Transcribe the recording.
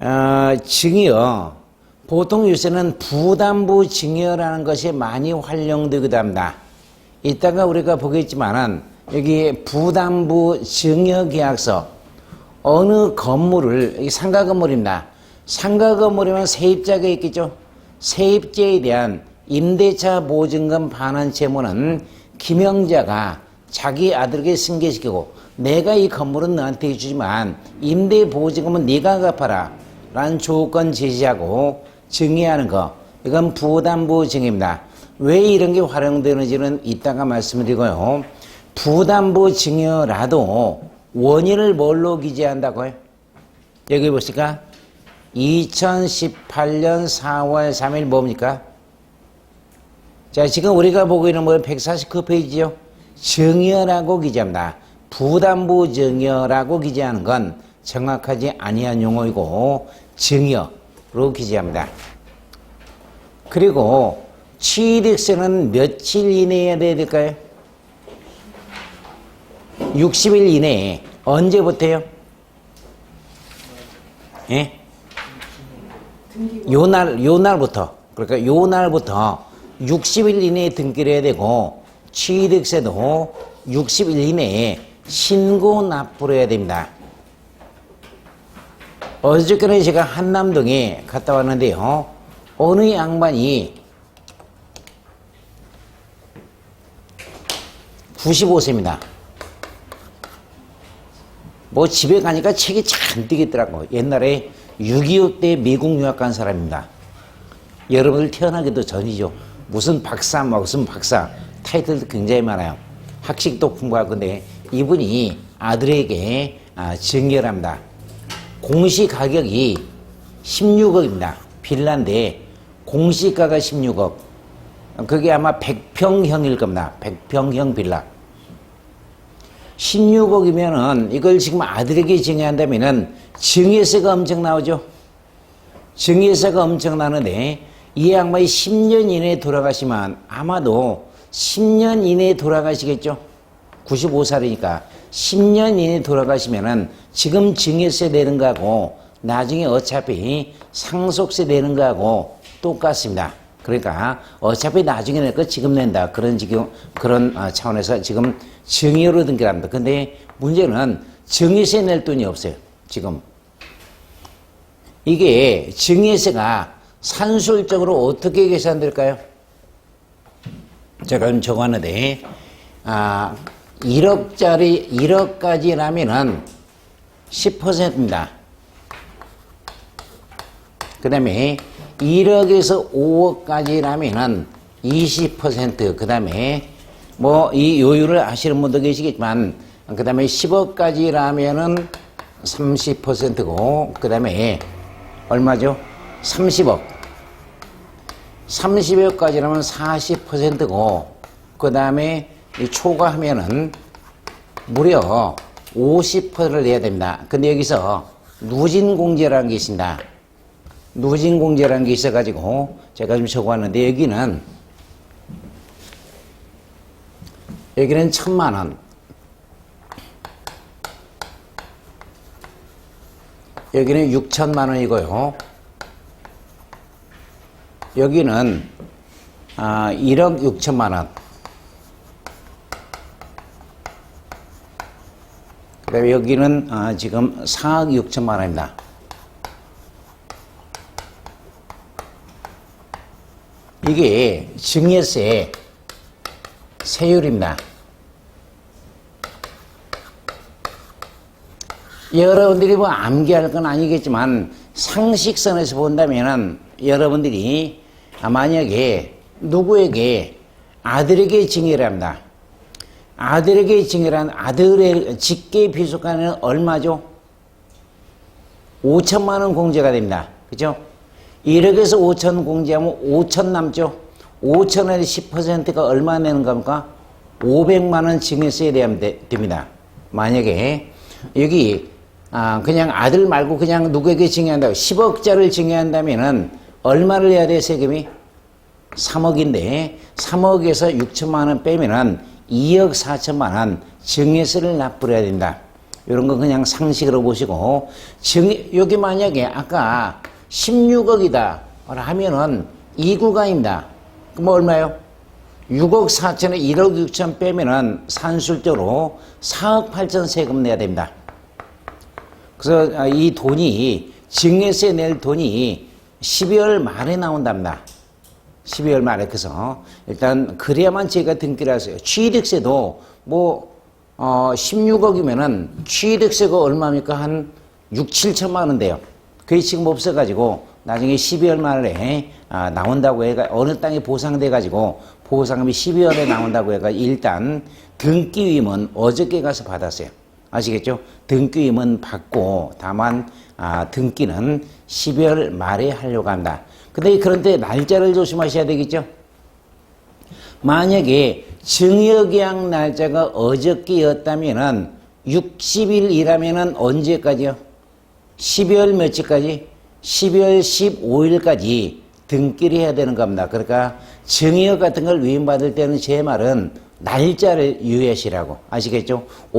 어, 증여. 보통 요새는 부담부 증여라는 것이 많이 활용되기도 합니다. 이따가 우리가 보겠지만은 여기 부담부 증여 계약서 어느 건물을 이 상가 건물입니다. 상가 건물이면 세입자가 있겠죠. 세입자에 대한 임대차 보증금 반환 채무는 김영자가 자기 아들에게 승계시키고 내가 이 건물은 너한테 해주지만 임대 보증금은 네가 갚아라 라는 조건 제시하고 증여하는 거 이건 부담부 증여입니다. 왜 이런 게 활용되는지는 이따가 말씀드리고요. 부담부 증여라도 원인을 뭘로 기재한다고요? 여기 보실까? 2018년 4월 3일 뭡니까? 자, 지금 우리가 보고 있는 뭐 149페이지요? 증여라고 기재합니다. 부담부 증여라고 기재하는 건 정확하지 아니한 용어이고 증여로 기재합니다. 그리고 취득세는 며칠 이내에 돼야 될까요? 60일 이내에 언제부터요? 예? 요 날, 요 날부터. 그러니까 요 날부터 60일 이내에 등기를 해야 되고, 취득세도 60일 이내에 신고 납부를 해야 됩니다. 어저께는 제가 한남동에 갔다 왔는데요. 어느 양반이 95세입니다. 뭐 집에 가니까 책이 잔뜩 있더라고. 옛날에 6.25 때 미국 유학 간 사람입니다. 여러분들 태어나기도 전이죠. 무슨 박사, 뭐 무슨 박사. 타이틀도 굉장히 많아요. 학식도 풍부하고 근데 이분이 아들에게 아, 증여합니다. 공시 가격이 16억입니다. 빌라인데 공시가가 16억. 그게 아마 100평형일 겁니다. 100평형 빌라. 16억이면은 이걸 지금 아들에게 증여한다면은 증여세가 엄청 나오죠. 증여세가 엄청 나는데 이 양반이 10년 이내에 돌아가시면 아마도 10년 이내에 돌아가시겠죠. 95살이니까 10년 이내에 돌아가시면은 지금 증여세 내는 거하고 나중에 어차피 상속세 내는 거하고 똑같습니다. 그러니까 어차피 나중에 낼 거 지금 낸다. 그런 지금 그런 어, 차원에서 지금 증여로 등기합니다. 근데 문제는 증여세 낼 돈이 없어요. 지금 이게 증여세가 산술적으로 어떻게 계산될까요? 제가 좀 적었는데 아 1억짜리 1억까지라면은 10%입니다. 그 다음에 1억에서 5억까지라면은 20%, 그 다음에 뭐 이 요율을 아시는 분도 계시겠지만, 그 다음에 10억까지라면은 30%고, 그 다음에 얼마죠? 30억. 30억까지라면 40%고, 그 다음에 초과하면은 무려 50%를 내야 됩니다. 근데 여기서 누진공제라는 게 있습니다. 누진공제라는 게 있어가지고 제가 좀 적어왔는데 여기는 여기는 천만 원 여기는 육천만 원이고요 여기는 아, 1억 6천만 원 그다음에 여기는 아, 지금 4억 6천만 원입니다. 이게 증여세 세율입니다. 여러분들이 뭐 암기할 건 아니겠지만 상식선에서 본다면은 여러분들이 아, 만약에 누구에게 아들에게 증여를 합니다. 아들에게 증여한 아들의 직계 비속가는 얼마죠? 5천만 원 공제가 됩니다. 그죠? 1억 에서 5천 공제하면 5천 남죠? 5천원의 10%가 얼마 내는 겁니까? 500만 원 증여세에 대하면 되, 됩니다. 만약에 여기 아, 그냥 아들 말고 그냥 누구에게 증여한다고 10억짜리를 증여한다면은 얼마를 내야 돼 세금이? 3억인데 3억에서 6천만 원 빼면은 2억 4천만 원 증여세를 납부해야 된다. 이런 거 그냥 상식으로 보시고 정, 여기 만약에 아까 16억이다 하면은 이 구간입니다. 그럼 얼마요? 6억 4천에 1억 6천 빼면은 산술적으로 4억 8천 세금 내야 됩니다. 그래서 아, 이 돈이 증여세 낼 돈이 12월 말에 나온답니다. 12월 말에 그래서 일단 그래야만 제가 등기를 하세요. 취득세도 뭐 어, 16억이면은 취득세가 얼마입니까? 한 6, 7천만 원대요. 그게 지금 없어가지고 나중에 12월 말에 아, 나온다고 해가 어느 땅이 보상돼 가지고 보상금이 12월에 나온다고 해가 일단 등기임은 어저께 가서 받았어요. 아시겠죠? 등기임은 받고 다만 아, 등기는 12월 말에 하려고 한다. 근데 그런데 날짜를 조심하셔야 되겠죠? 만약에 증여계약 날짜가 어저께였다면은 60일이라면은 언제까지요? 12월 며칠까지? 12월 15일까지 등기를 해야 되는 겁니다. 그러니까 증여 같은 걸 위임받을 때는 제 말은 날짜를 유의하시라고 아시겠죠?